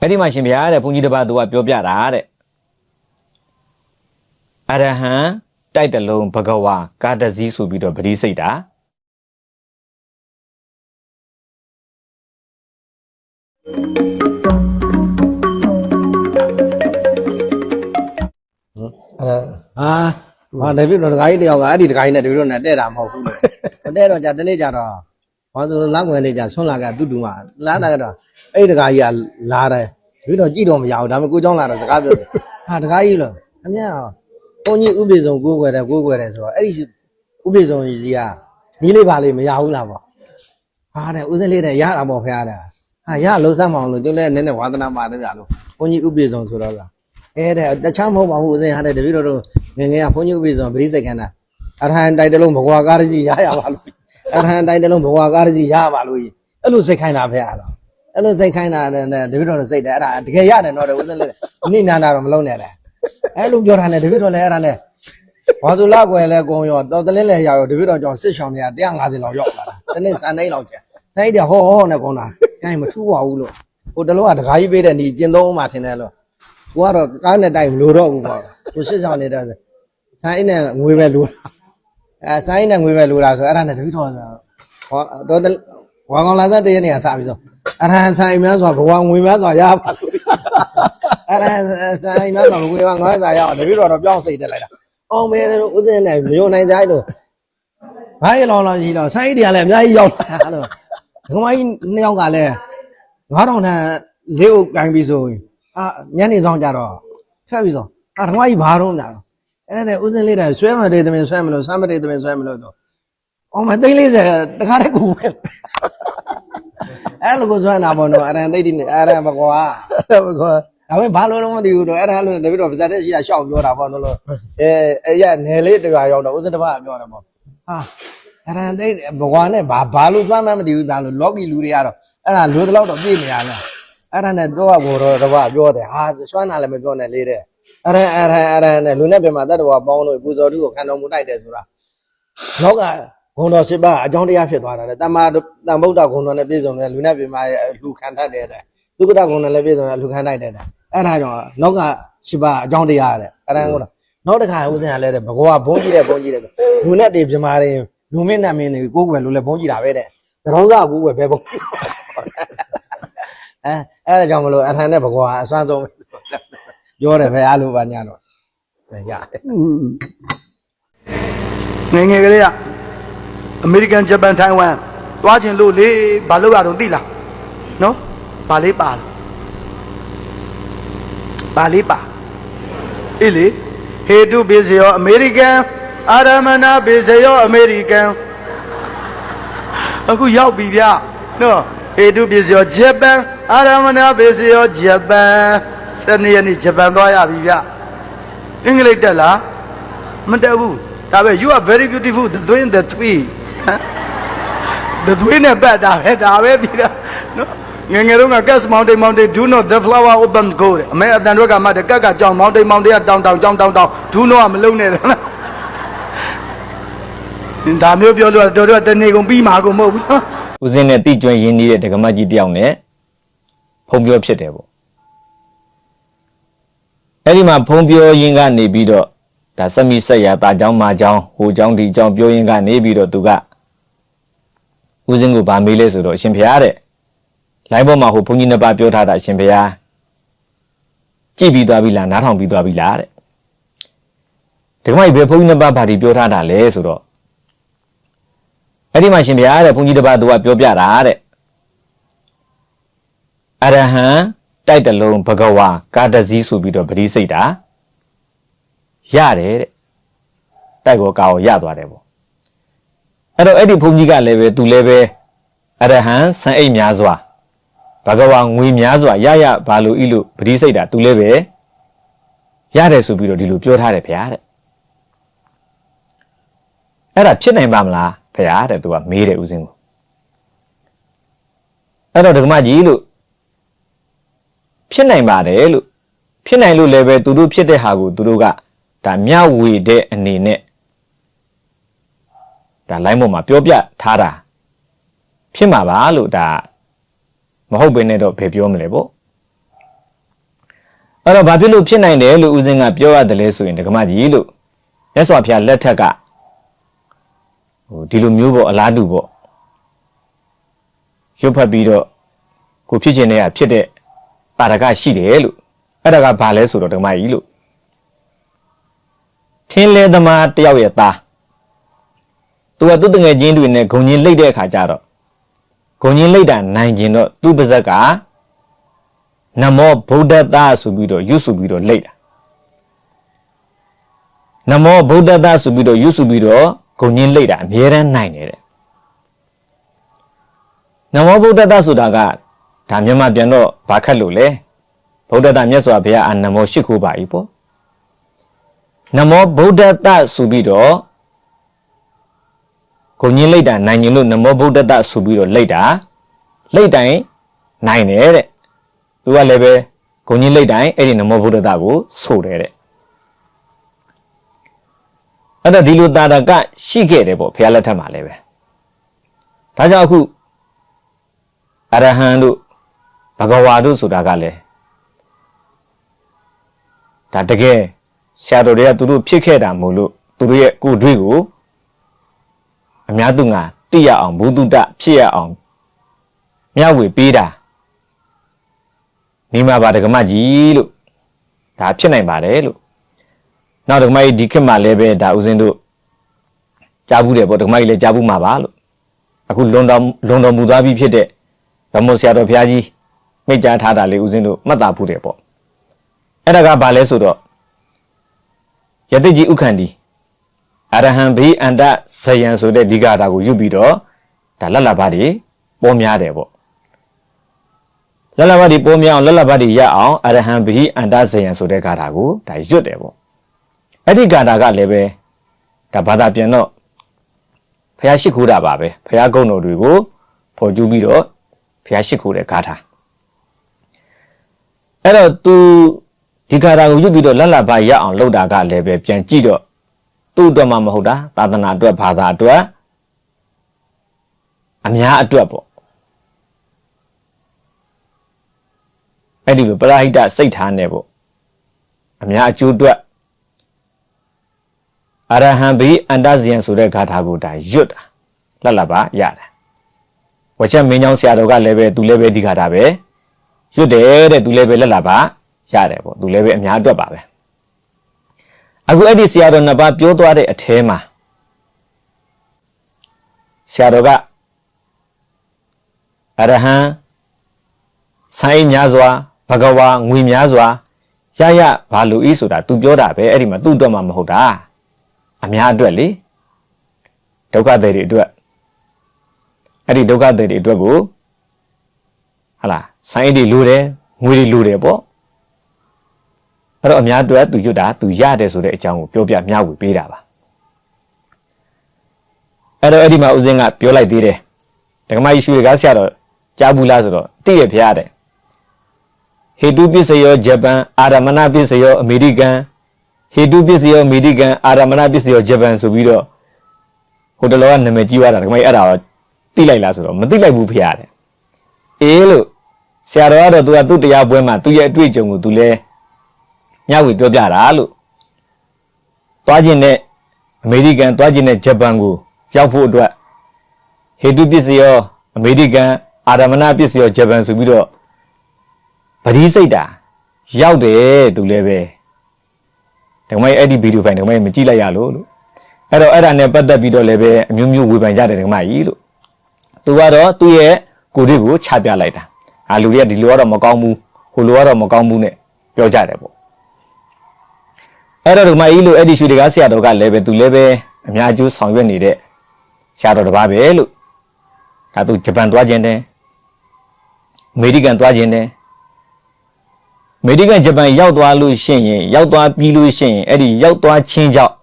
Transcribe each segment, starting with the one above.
အဲ့ဒီမှာရှင်ဘုရားတဲ့ဘုန်းကြီးတစ်ပါးသူကပြောပြတာတဲ့အရဟံတိုက်တလုံးဘဂဝါကာတဇီဆိုပြီးတော့ပရိစိတ်တာအဲ့ဒါဟာဟာတပည့်တော်တခါကြီးတယောက်ကအဲ့ဒီတခါကြီးနဲ့တပည့်တော်နဲ့တဲ့တာမဟုတ်ဘူးလို့မတဲ့တော့じゃတနေ့ကြတော့ ဘာလို့လောက်ဝင်နေကြဆွန့်လာကတူတူမှာလာတာကတော့အဲ့ဒီတခါကြီးကလာတယ်တပည့်တော်ကြည့်တော့မရဘူးဒါပေမဲ့ကိုเจ้าလာတော့စကားပြောတယ်ဟာတခါကြီးလို့အမြတ်ဘုန်းကြီးဥပိ္ပဇုံကိုးကွယ်တယ်ကိုးကွယ်တယ်ဆိုတော့အဲ့ဒီဥပိ္ပဇုံကြီးကနီးလေးပါလေးမရဘူးလားပေါ့ဟာတဲ့ဦးစင်းလေးတဲ့ရတာပေါ့ဖရားတဲ့ဟာရလုံးစမ်းမအောင်လို့ကျုပ်လည်းနည်းနည်းဝါသနာပါသေးကြလို့ဘုန်းကြီးဥပိ္ပဇုံဆိုတော့က အဲတဲ့တခြားမဟုတ်ပါဘူးဦးဇင်းဟာတဲ့တပည့်တော်တို့ငယ်ငယ်ကဘုန်းကြီးဥပိ္ပဇောပရိစိတ်ခန္ဓာအရဟံတိုက်တလုံးဘဂဝါကာရကြီးရရပါလို့ အရဟံတိုက်တလုံးဘဂဝါကာရကြီးရပါလို့အဲ့လိုစိတ်ခိုင်းတာဖေအဲ့လိုအဲ့လိုစိတ်ခိုင်းတာနဲ့တပည့်တော်တို့စိတ်တယ်အဲ့ဒါတကယ်ရတယ်တော့ဦးဇင်းလည်းနိနာနာတော့မလုံးနဲ့လေအဲ့လိုပြောတာနဲ့တပည့်တော်လည်းအဲ့ဒါနဲ့ဘာသူလောက်ွယ်လဲကုံရောတော်တလင်းလဲရရောတပည့်တော်ကြောင့်စစ်ဆောင်တွေက150လောက်ရောက်လာတာတနေ့စံနေလောက်ကျန်စိုက်တယ်ဟောဟောနဲ့ကုန်းတာအဲ့မထူပါဘူးလို့ဟိုတလုံးကတခါကြီးပေးတဲ့ညီကျင်သုံးမှထင်တယ်လို့ကိုကတော့ကားနဲ့တိုက်မလို့တော့ဘူးပေါ့ကိုရှစ်ဆောင်နေတဲ့ဆိုင်းနဲ့ငွေပဲလိုတာ အဲဆိုင်းနဲ့ငွေပဲလိုတာဆိုအဲ့ဒါနဲ့တပိတော်ဆိုဟောတော့ဝါကောင်လာတဲ့တရက်နေကစပြီဆိုအရဟံဆိုင်များဆိုဘဝငွေများဆိုရပါလို့အရဟံဆိုင်များဆိုငွေကငါးစာရအောင်တပိတော်တော့ပြောင်းစိတ်တက်လိုက်တာအောင်မဲလို့ဥစဉ်နဲ့မျိုးနိုင်စားလို့ဘာရလောင်လောင်ကြီးတော့ဆိုင်းတွေကလည်းအများကြီးရောက်လာလို့ဒီကောင်မကြီးနှစ်ယောက်ကလည်း9000ထန်လေးကိုကင်ပြီးဆိုရင်အာညနေဆောင်ကြတော့ဖက်ပြီဆိုအာဓမ္မကြီးဘာတော့ညာတော့ အဲ့ဒါဥစဉ်လေးတိုင်းဆွဲမတဲ့သမင်ဆွဲမလို့ဆွဲမတဲ့သမင်ဆွဲမလို့ဆိုအောင်မသိန်း40တခါတည်းကူပဲအဲ့လိုကိုဆွဲနာပေါ့နော်အရန်သိတိနဲ့အရန်ဘကွာအဲ့ဘကွာဒါပေမဲ့ဘာလို့လုံးမသိဘူးတော့အဲ့ဒါလို့တပည့်တော်ပါဇက်တဲ့ရှိတာရှောက်ပြောတာပေါ့နော်လို့အဲအဲ့ရနယ်လေးတရွာရောက်တော့ဥစဉ်တစ်ပတ်ပြောတယ်ပေါ့ဟာအရန်သိဘကွာနဲ့ဘာဘာလို့ဆွဲမှမသိဘူးဒါလို့လော်ကီလူတွေကတော့အဲ့ဒါလူတလောက်တော့ပြည့်နေရလားအဲ့ဒါနဲ့တော့ဘောတော့တပပြောတယ်ဟာစွမ်းနာလည်းမပြောနဲ့လေးတဲ့ အဲ့ဒါအဲ့ဒါအဲ့ဒါနဲ့လူနဲ့ပြမတတ်တော်ပေါင်းလို့ပူဇော်သူကိုခံတော်မူတိုက်တယ်ဆိုတာနောက်ကဂုံတော်ရှိပါအကြောင်းတရားဖြစ်သွားတာလေတမ္မာတန်ဗုဒ္ဓဂုံတော်နဲ့ပြည့်စုံတယ်လူနဲ့ပြမရဲ့လူခံတတ်တယ်တဲ့ဒုက္ကတဂုံနဲ့လည်းပြည့်စုံတယ်လူခံတိုက်တယ်တဲ့အဲ့ဒါကြောင့်နောက်ကရှိပါအကြောင်းတရားတဲ့အဲ့ဒါကတော့နောက်တစ်ခါဦးစင်ကလည်းတဲ့ဘဂဝါဘုန်းကြီးတဲ့ဘုန်းကြီးတဲ့လူနဲ့တေပြမတွေလူမင်းနဲ့မင်းတွေကိုယ်ွယ်လူလည်းဘုန်းကြီးတာပဲတဲ့တရောင်းစားကိုယ်ွယ်ပဲဘုန်းကြီးအဲအဲ့ဒါကြောင့်မလို့အထန်နဲ့ဘကွာအစွမ်းဆုံးပဲ ပြောတယ်ပဲအားလို့ပါညာတော့ပဲရတယ်ငယ်ငယ်ကလေးကအမေရိကန်ဂျပန်ထိုင်ဝမ်သွားခြင်းလို့လေဘာလို့ရတော့သိလားနော်ဘာလေးပါလဲဘာလေးပါအေးလေဟေတုဘေဇယောအမေရိကန်အာရမနာဘေဇယောအမေရိကန်အခုရောက်ပြီဗျနော်ဟေတုဘေဇယောဂျပန်အာရမနာဘေဇယောဂျပန် စနေရက်နေ့ဂျပန်သွားရပြီဗျအင်္ဂလိပ်တက်လားမတက်ဘူးဒါပဲ you are very beautiful the twin the three ဟမ် the twin နဲ့ပတ်တာပဲဒါပဲဒီတာနော်ငယ်ငယ်တော့က gas mountain mountain do not the flower open go တဲ့အမေအတန်တို့ကမှတကက်ကကြောင် mountain mountain ကတောင်တောင်ကြောင်တောင်တောင် do not ကမလုံနဲ့တယ်နော်ဒါမျိုးပြောလို့တော်တော်တနေကုန်ပြီးမှာကုန်မဟုတ်ဘူးနော်ဦးစင်းနဲ့တိကျွမ်းရင်းနှီးတဲ့ဒကမကြီးတယောက်နဲ့ဖုံပြောဖြစ်တယ်ပေါ့ အဲ့ဒီမှာဖုံပြောရင်းကနေပြီးတော့ဒါစမိဆက်ရတာကြောင်းမာကြောင်းဟိုကြောင်းဒီကြောင်းပြောရင်းကနေပြီးတော့သူကဦးစင်းကိုဗာမေးလဲဆိုတော့အရှင်ဘုရားတဲ့လိုင်းပေါ်မှာဟိုဘုန်းကြီးနှစ်ပါးပြောထားတာအရှင်ဘုရားကြည့်ပြီးသွားပြီလားနားထောင်ပြီးသွားပြီလားတဲ့ဒီကမကြီးဘယ်ဘုန်းကြီးနှစ်ပါးဗာဒီပြောထားတာလဲဆိုတော့အဲ့ဒီမှာရှင်ဘုရားတဲ့ဘုန်းကြီးတစ်ပါးသူကပြောပြတာတဲ့ အရဟံ တိုက်တလုံးဘဂဝါကာတဇီဆိုပြီးတော့ပရိစိတ်တာရတယ်တဲ့တိုက်ကောကာကိုရသွားတယ်ပေါ့အဲ့တော့အဲ့ဒီဘုန်းကြီးကလည်းပဲသူလည်းပဲအရဟံဆံအိတ်များစွာဘဂဝါငွေများစွာရရဘာလို့ဤလို့ပရိစိတ်တာသူလည်းပဲရတယ်ဆိုပြီးတော့ဒီလိုပြောထားတယ်ဗျာတဲ့အဲ့ဒါဖြစ်နိုင်ပါမလားဖရာတဲ့သူကမေးတယ်ဦးစင်းကိုအဲ့တော့ဒကမကြီးလို့ ဖြစ်နိုင်ပါတယ်လို့ဖြစ်နိုင်လို့လည်းပဲသူတို့ဖြစ်တဲ့ဟာကိုသူတို့ကဒါမျှဝေတဲ့အနေနဲ့ဒါ line ပေါ်မှာပြောပြထားတာဖြစ်မှာပါလို့ဒါမဟုတ်ဘဲနဲ့တော့ဘယ်ပြောမလဲပေါ့အဲ့တော့ဘာဖြစ်လို့ဖြစ်နိုင်တယ်လို့ဦးစင်းကပြောရတယ်လဲဆိုရင်ဒကမကြီးလို့မြတ်စွာဘုရားလက်ထက်ကဟိုဒီလိုမျိုးပေါ့အလားတူပေါ့ရွတ်ဖတ်ပြီးတော့ကိုဖြစ်ခြင်းတွေကဖြစ်တဲ့ တာရကရှိတယ်လို့အဲ့ဒါကဘာလဲဆိုတော့ဒကမကြီးလို့ထင်းလဲသမားတယောက်ရဲ့သားသူကသူ့တငယ်ချင်းတွေနဲ့ဂုံချင်းလိတ်တဲ့အခါကျတော့ဂုံချင်းလိတ်တာနိုင်ကျင်တော့သူ့ပါဇက်ကနမောဗုဒ္ဓတဆိုပြီးတော့ရွတ်ဆိုပြီးတော့လိတ်တာနမောဗုဒ္ဓတဆိုပြီးတော့ရွတ်ဆိုပြီးတော့ဂုံချင်းလိတ်တာအမြဲတမ်းနိုင်နေတဲ့နမောဗုဒ္ဓတဆိုတာက ဒါမြန်မာပြန်တော့ဘာခက်လို့လဲဗုဒ္ဓတမြတ်စွာဘုရားအာနမောရှိခိုးပါ ਈ ပေါ့နမောဗုဒ္ဓတဆိုပြီးတော့ဂုံကြီးလိတ်တာနိုင်ရင်လို့နမောဗုဒ္ဓတဆိုပြီးတော့လိတ်တာလိတ်တိုင်းနိုင်တယ်တဲ့သူကလည်းပဲဂုံကြီးလိတ်တိုင်းအဲ့ဒီနမောဗုဒ္ဓတကိုဆိုတယ်တဲ့အဲ့တော့ဒီလိုတာတာကရှိခဲ့တယ်ပေါ့ဘုရားလက်ထက်မှာလည်းပဲဒါကြောင့်အခုအရဟံတို့ ဘဂဝါတို့ဆိုတာကလည်းဒါတကယ်ဆရာတော်တွေကသူတို့ဖြစ်ခဲ့တာမို့လို့သူတို့ရဲ့ကိုယ်တွေ့ကိုအများသူငါသိရအောင်ဘုဒ္ဓတဖြစ်ရအောင်မျှဝေပေးတာနေမှာပါဒကမကြီးလို့ဒါဖြစ်နိုင်ပါတယ်လို့နောက်ဒကမကြီးဒီခေတ်မှာလည်းပဲဒါဥစဉ်တို့ကြားဘူးတယ်ပေါ့ဒကမကြီးလည်းကြားဘူးမှာပါလို့အခုလွန်တော်လွန်တော်မူသွားပြီဖြစ်တဲ့ဓမ္မဆရာတော်ဘုရားကြီး မိတ်ကြားထားတာလေးဥစဉ်တို့မှတ်သားဖို့တယ်ပေါ့အဲ့ဒါကဘာလဲဆိုတော့ယတိကြီးဥက္ခန္တီအရဟံဘိအန္တဇယံဆိုတဲ့ဒီဂါတာကိုယူပြီးတော့ဒါလက်လဘတွေပေါ်များတယ်ပေါ့လက်လဘတွေပေါ်များအောင်လက်လဘတွေရအောင်အရဟံဘိအန္တဇယံဆိုတဲ့ဂါတာကိုဒါရွတ်တယ်ပေါ့အဲ့ဒီဂါတာကလည်းပဲဒါဘာသာပြန်တော့ဖះရှိခိုးတာပါပဲဖះကုန်းတော်တွေကိုဖော်ကျူးပြီးတော့ဖះရှိခိုးတဲ့ဂါတာ အဲ့တော့ तू ဒီဂါတာကိုရွတ်ပြီးတော့လက်လဘရအောင်လုပ်တာကလည်းပဲပြန်ကြည့်တော့သူ့အတွက်မှမဟုတ်တာသာသနာအတွက်ဘာသာအတွက်အများအတွက်ပေါ့အဲ့ဒီလိုပရာဟိတစိတ်ထားနေပေါ့အများအကျိုးအတွက်အရဟံဘိအန္တဇယံဆိုတဲ့ဂါထာကိုဒါရွတ်တာလက်လပါရတယ်ဝချက်မင်းကြောင့်ဆရာတော်ကလည်းပဲသူလည်းပဲဒီဂါထာပဲ ရွတ်တယ်တဲ့သူလည်းပဲလက်လပါရတယ်ပေါ့သူလည်းပဲအများအတွက်ပါပဲအခုအဲ့ဒီဆရာတော်နှစ်ပါးပြောသွားတဲ့အထဲမှာဆရာတော်ကအရဟံဆိုင်များစွာဘဂဝါငွေများစွာရရဘာလူဤဆိုတာ तू ပြောတာပဲအဲ့ဒီမှာ तू အတွက်မှမဟုတ်တာအများအတွက်လေဒုက္ခတွေတွေအတွက်အဲ့ဒီဒုက္ခတွေတွေအတွက်ကိုဟာလား ဆိုင်တွေလူတယ်ငွေတွေလူတယ်ပေါ့အဲ့တော့အများအတွက်သူရွတ်တာသူရတယ်ဆိုတဲ့အကြောင်းကိုပြောပြမျှဝေပေးတာပါအဲ့တော့အဲ့ဒီမှာဦးစင်းကပြောလိုက်သေးတယ်ဒကမကြီးရွှေကားဆရာတော်ကြားဘူးလားဆိုတော့သိရဖျားတယ်ဟေတုပစ္စယောဂျပန်အာရမဏပစ္စယောအမေရိကန်ဟေတုပစ္စယောအမေရိကန်အာရမဏပစ္စယောဂျပန်ဆိုပြီးတော့ဟိုတလောကနာမည်ကြီးသွားတာဒကမကြီးအဲ့ဒါတော့သိလိုက်လားဆိုတော့မသိလိုက်ဘူးဖျားတယ်အေးလို့ ဆရာတော်ကတော့သူကသူ့တရားပွဲမှာသူ့ရဲ့အတွေ့အကြုံကိုသူလဲမျှဝေပြောပြတာလို့သွားခြင်းနဲ့အမေရိကန်သွားခြင်းနဲ့ဂျပန်ကိုရောက်ဖို့အတွက်ဟေတုပစ္စယောအမေရိကန်အာရမဏပစ္စယောဂျပန်ဆိုပြီးတော့ပရိစိတ်တာရောက်တယ်သူလည်းပဲဒါမှမဟုတ်အဲ့ဒီဗီဒီယိုဖိုင်ဒါမှမဟုတ်မကြည့်လိုက်ရလို့လို့အဲ့တော့အဲ့ဒါနဲ့ပတ်သက်ပြီးတော့လည်းပဲအမျိုးမျိုးဝေဖန်ကြတယ်ဒါမှမကြီးလို့သူကတော့သူ့ရဲ့ကိုယ်တွေကိုချပြလိုက်တာ အာလူတွေကဒီလိုကတော့မကောင်းဘူးဟိုလိုကတော့မကောင်းဘူးနဲ့ပြောကြတယ်ပေါ့အဲ့တော့ဒီမှာကြီးလို့အဲ့ဒီရွှေတကားဆရာတော်ကလည်းပဲသူလည်းပဲအများအကျိုးဆောင်ရွက်နေတဲ့ဆရာတော်တစ်ပါးပဲလို့ဒါသူဂျပန်သွားခြင်းတယ်အမေရိကန်သွားခြင်းတယ်အမေရိကန်ဂျပန်ရောက်သွားလို့ရှိရင်ရောက်သွားပြီးလို့ရှိရင်အဲ့ဒီရောက်သွားခြင်းကြောင့်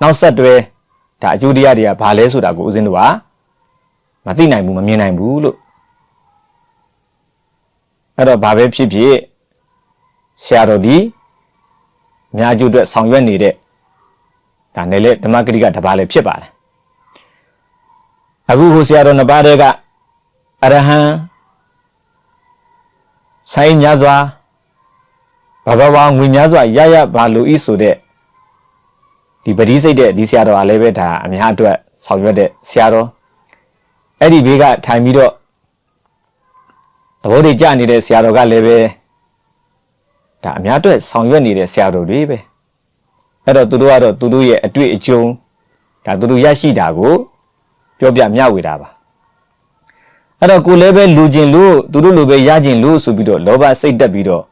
နောက်ဆက်တွဲဒါအကျိုးတရားတွေကဘာလဲဆိုတာကိုဦးဇင်းတို့က မသိနိုင်ဘူးမမြင်နိုင်ဘူးလို့အဲ့တော့ဘာပဲဖြစ်ဖြစ်ဆရာတော်ဒီအများကျိုးအတွက်ဆောင်ရွက်နေတဲ့ဒါနဲ့လေဓမ္မဂရိကတပါးလည်းဖြစ်ပါတယ်အခုဟိုဆရာတော်နှစ်ပါးတည်းကအရဟံဆိုင်များစွာဘာဘာဝငွေများစွာရရဘာလို့ဤဆိုတဲ့ဒီပတိစိတ်တဲ့ဒီဆရာတော်အားလည်းပဲဒါအများအတွက်ဆောင်ရွက်တဲ့ဆရာတော် အဲ့ဒီဘေးကထိုင်ပြီးတော့သဘောတွေကြနေတဲ့ဆရာတော်ကလည်းပဲဒါအများအတွက်ဆောင်ရွက်နေတဲ့ဆရာတော်တွေပဲအဲ့တော့သူတို့ကတော့သူတို့ရဲ့အတွေ့အကြုံဒါသူတို့ရရှိတာကိုပြောပြမျှဝေတာပါအဲ့တော့ကိုလည်းပဲလူကျင်လို့သူတို့လိုပဲရကျင်လို့ဆိုပြီးတော့လောဘစိတ်တက်ပြီးတော့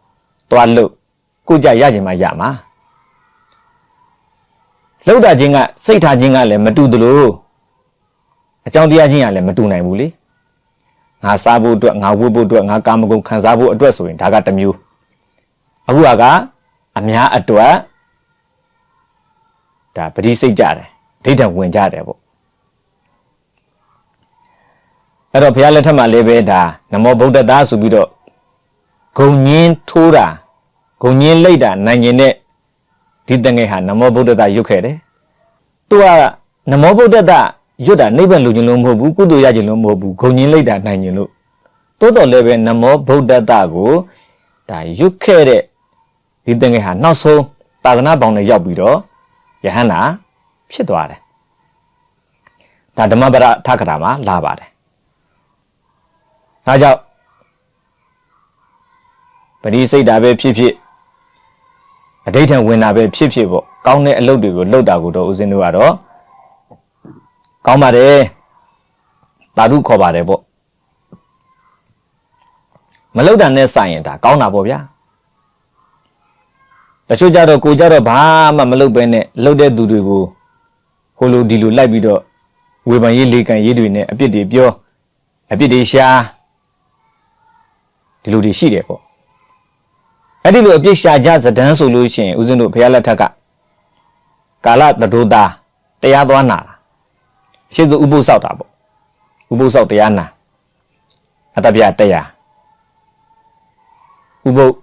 သွားလို့ကိုကြရကျင်မှရမှာလှုပ်တာချင်းကစိတ်ထားချင်းကလည်းမတူသလို အကြောင်းတရားချင်းကလည်းမတူနိုင်ဘူးလေငါစားဖို့အတွက်ငါဝတ်ဖို့အတွက်ငါကာမဂုဏ်ခံစားဖို့အတွက်ဆိုရင်ဒါကတစ်မျိုးအခုကအများအတွက်ဒါပရိစိတ်ကြတယ်ဒိဋ္ဌံဝင်ကြတယ်ပေါ့အဲ့တော့ဘုရားလက်ထက်မှာလည်းပဲဒါနမောဗုဒ္ဓတာဆိုပြီးတော့ဂုံညင်းထိုးတာဂုံညင်းလိုက်တာနိုင်ရင်တဲ့ဒီတငယ်ဟာနမောဗုဒ္ဓတာရွတ်ခဲ့တယ်သူကနမောဗုဒ္ဓတာ ရွတ်တာနိဗ္ဗာန်လူချင်းလို့မဟုတ်ဘူးကုသိုလ်ရချင်းလို့မဟုတ်ဘူးဂုံညင်းလိုက်တာနိုင်ရင်လို့တိုးတော်လည်းပဲနမောဗုဒ္ဓတာကိုဒါရွတ်ခဲ့တဲ့ဒီတငယ်ဟာနောက်ဆုံးသာသနာပေါင်းနဲ့ရောက်ပြီးတော့ယဟန္တာဖြစ်သွားတယ်ဒါဓမ္မပဒထခတာမှာလာပါတယ်ဒါကြောင့်ပရိစိတ်တာပဲဖြစ်ဖြစ်အဋိဋ္ဌံဝင်တာပဲဖြစ်ဖြစ်ပေါ့ကောင်းတဲ့အလုပ်တွေကိုလုပ်တာကိုတော့ဦးဇင်းတို့ကတော့ ကောင်းပါတယ်တာဓုခေါ်ပါတယ်ပေါ့မလုပ်တာနဲ့ဆိုင်ရင်ဒါကောင်းတာပေါ့ဗျာတချို့ကြတော့ကိုကြတော့ဘာမှမလုပ်ဘဲနဲ့လုပ်တဲ့သူတွေကိုဟိုလိုဒီလိုလိုက်ပြီးတော့ဝေဖန်ရေးလေကန်ရေးတွေနဲ့အပြစ်တွေပြောအပြစ်တွေရှာဒီလိုတွေရှိတယ်ပေါ့အဲ့ဒီလိုအပြစ်ရှာကြဇဒန်းဆိုလို့ရှိရင်ဦးဇင်းတို့ဘုရားလက်ထက်ကကာလတဒုတာတရားသွားနာတာ အရှိစုဥပုသ်ဆောက်တာပေါ့ဥပုသ်ဆောက်တရားနာအတ္တပြတရားဥပုသ်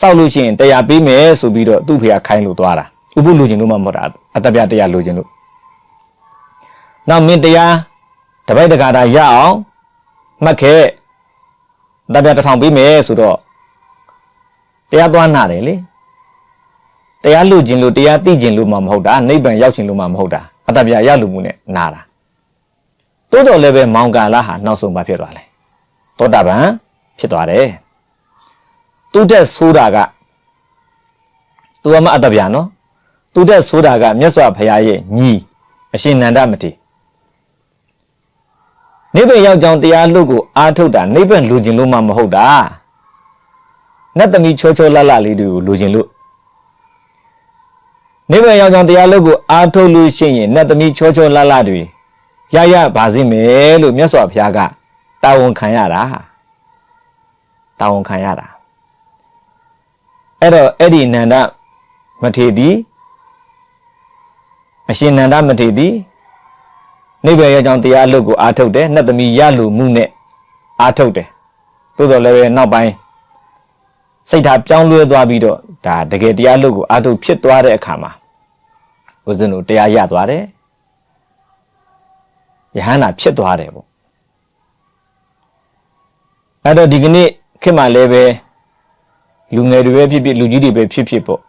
စောက်လို့ရှိရင်တရားပေးမယ်ဆိုပြီးတော့သူ့ဖေကခိုင်းလို့သွားတာဥပုလူချင်းလို့မှမဟုတ်တာအတ္တပြတရားလူချင်းလို့နောက်မင်းတရားတပိုက်တကာတာရအောင်မှတ်ခဲ့အတ္တပြတစ်ထောင်ပေးမယ်ဆိုတော့တရားသွားနာတယ်လေ တရားလူချင်းလို့တရားသိချင်းလို့မှမဟုတ်တာနိဗ္ဗာန်ရောက်ချင်းလို့မှမဟုတ်တာအတ္တပြရလူမှုနဲ့နာတာတိုးတော်လည်းပဲမောင်ကာလဟာနောက်ဆုံးပါဖြစ်သွားတယ်သောတာပန်ဖြစ်သွားတယ်သူတက်ဆိုးတာကသူကမအတ္တဗျာနော်သူတက်ဆိုးတာကမြတ်စွာဘုရားရဲ့ညီအရှင်နန္ဒမတိနိဗ္ဗာန်ရောက်ကြောင်းတရားလို့ကိုအားထုတ်တာနိဗ္ဗာန်လူကျင်လို့မှမဟုတ်တာနတ်သမီးချောချောလတ်လတ်လေးတွေကိုလူကျင်လို့ နိဗ္ဗာန်ရောက်ကြောင်းတရားလို့ကိုအားထုတ်လို့ရှိရင်နတ်သမီးချောချောလတ်လတ်တွေရရပါစေမယ်လို့မြတ်စွာဘုရားကတာဝန်ခံရတာတာဝန်ခံရတာအဲ့တော့အဲ့ဒီနန္ဒမထေသည်အရှင်နန္ဒမထေသည်နိဗ္ဗာန်ရဲ့အကြောင်းတရားအလုပ်ကိုအားထုတ်တယ်နှစ်သမီးရလူမှုနဲ့အားထုတ်တယ်သို့တော်လည်းပဲနောက်ပိုင်းစိတ်ဓာတ်ပြောင်းလဲသွားပြီးတော့ဒါတကယ်တရားအလုပ်ကိုအားထုတ်ဖြစ်သွားတဲ့အခါမှာ ဦးဇင်းတို့တရားရသွားတယ်ယဟန္တာဖြစ်သွားတယ်ပေါ့အဲ့တော့ဒီကနေ့ခေတ်မှာလည်းပဲလူငယ်တွေပဲဖြစ်ဖြစ်လူကြီးတွေပဲဖြစ်ဖြစ်ပေါ့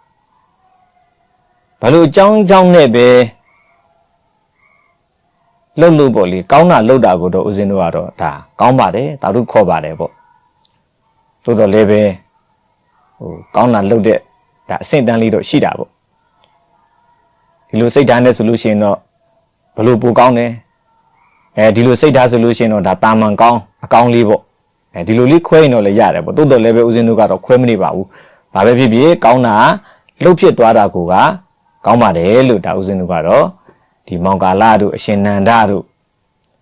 ဘာလို့အကြောင်းအကြောင်းနဲ့ပဲလှုပ်လို့ပေါ့လေကောင်းတာလှုပ်တာကိုတော့ဦးဇင်းတို့ကတော့ဒါကောင်းပါတယ်ဒါတို့ခေါ်ပါတယ်ပေါ့တိုးတော့လည်းပဲဟိုကောင်းတာလှုပ်တဲ့ဒါအဆင့်တန်းလေးတော့ရှိတာပေါ့ ဒီလိုစိတ်ဓာတ်နဲ့ဆိုလို့ရှိရင်တော့ဘလို့ပိုကောင်းတယ်အဲဒီလိုစိတ်ဓာတ်ဆိုလို့ရှိရင်တော့ဒါတာမန်ကောင်းအကောင်းလေးပေါ့အဲဒီလိုလေးခွဲရင်တော့လည်းရတယ်ပေါ့တိုးတော့လည်းပဲဦးဇင်းတို့ကတော့ခွဲမနေပါဘူးဘာပဲဖြစ်ဖြစ်ကောင်းတာလှုပ်ဖြစ်သွားတာကိုကကောင်းပါတယ်လို့ဒါဦးဇင်းတို့ကတော့ဒီမောင်ကာလတို့အရှင်နန္ဒတို့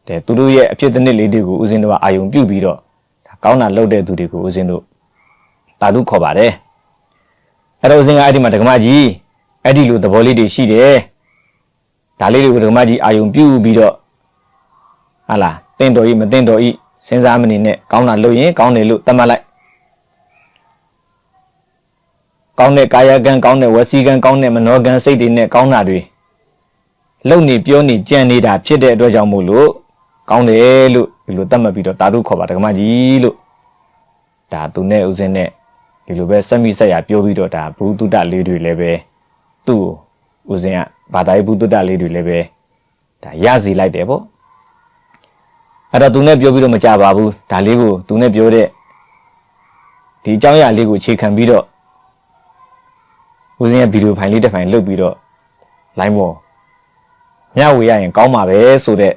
တဲ့သူတို့ရဲ့အဖြစ်တစ်နှစ်လေးတွေကိုဦးဇင်းတို့ကအာယုံပြုတ်ပြီးတော့ဒါကောင်းတာလုပ်တဲ့သူတွေကိုဦးဇင်းတို့တာဓုခေါ်ပါတယ်အဲ့တော့ဦးဇင်းကအဲ့ဒီမှာဒကမကြီး အဲ့ဒီလိုသဘောလေးတွေရှိတယ်ဒါလေးတွေကိုဒကမကြီးအာယုံပြုတ်ပြီးတော့ဟာလားတင့်တော်ဤမတင့်တော်ဤစဉ်းစားမနေနဲ့ကောင်းတာလုပ်ရင်ကောင်းတယ်လို့သတ်မှတ်လိုက်ကောင်းတဲ့ကာယကံကောင်းတဲ့ဝစီကံကောင်းတဲ့မနောကံစိတ်တွေနဲ့ကောင်းတာတွေလုံနေပြောနေကြံနေတာဖြစ်တဲ့အတွက်ကြောင့်မို့လို့ကောင်းတယ်လို့ဒီလိုတတ်မှတ်ပြီးတော့တာတို့ခေါ်ပါဒကမကြီးလို့ဒါသူနဲ့ဦးစင်းနဲ့ဒီလိုပဲစက်မိဆက်ရပြောပြီးတော့ဒါဘုသူတ္တလေးတွေလည်းပဲ သူ့ကိုဦးစင်းကဘာသာရေးဘုသူတ္တလေးတွေလည်းပဲဒါရစီလိုက်တယ်ပေါ့အဲ့တော့သူနဲ့ပြောပြီးတော့မကြပါဘူးဒါလေးကိုသူနဲ့ပြောတဲ့ဒီအကြောင်းအရာလေးကိုအခြေခံပြီးတော့ဦးစင်းရဲ့ဗီဒီယိုဖိုင်လေးတစ်ဖိုင်လုတ်ပြီးတော့လိုင်းပေါ်မျှဝေရရင်ကောင်းမှာပဲဆိုတဲ့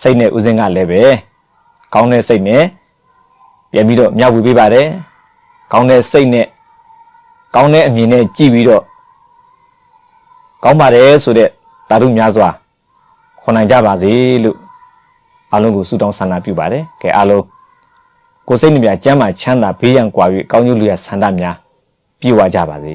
စိတ်နဲ့ဦးစင်းကလည်းပဲကောင်းတဲ့စိတ်နဲ့ပြန်ပြီးတော့မျှဝေပေးပါတယ်ကောင်းတဲ့စိတ်နဲ့ကောင်းတဲ့အမြင်နဲ့ကြည့်ပြီးတော့ ကောင်းပါတယ်ဆိုတဲ့တာတို့များစွာခွန်နိုင်ကြပါစေလို့အားလုံးကိုဆုတောင်းဆန္ဒပြုပါတယ်ကဲအားလုံးကိုယ်စိတ်နှပြကျမ်းမာချမ်းသာဘေးရန်ကွာ၍ကောင်းကျိုးလူရဆန္ဒများပြည့်ဝကြပါစေ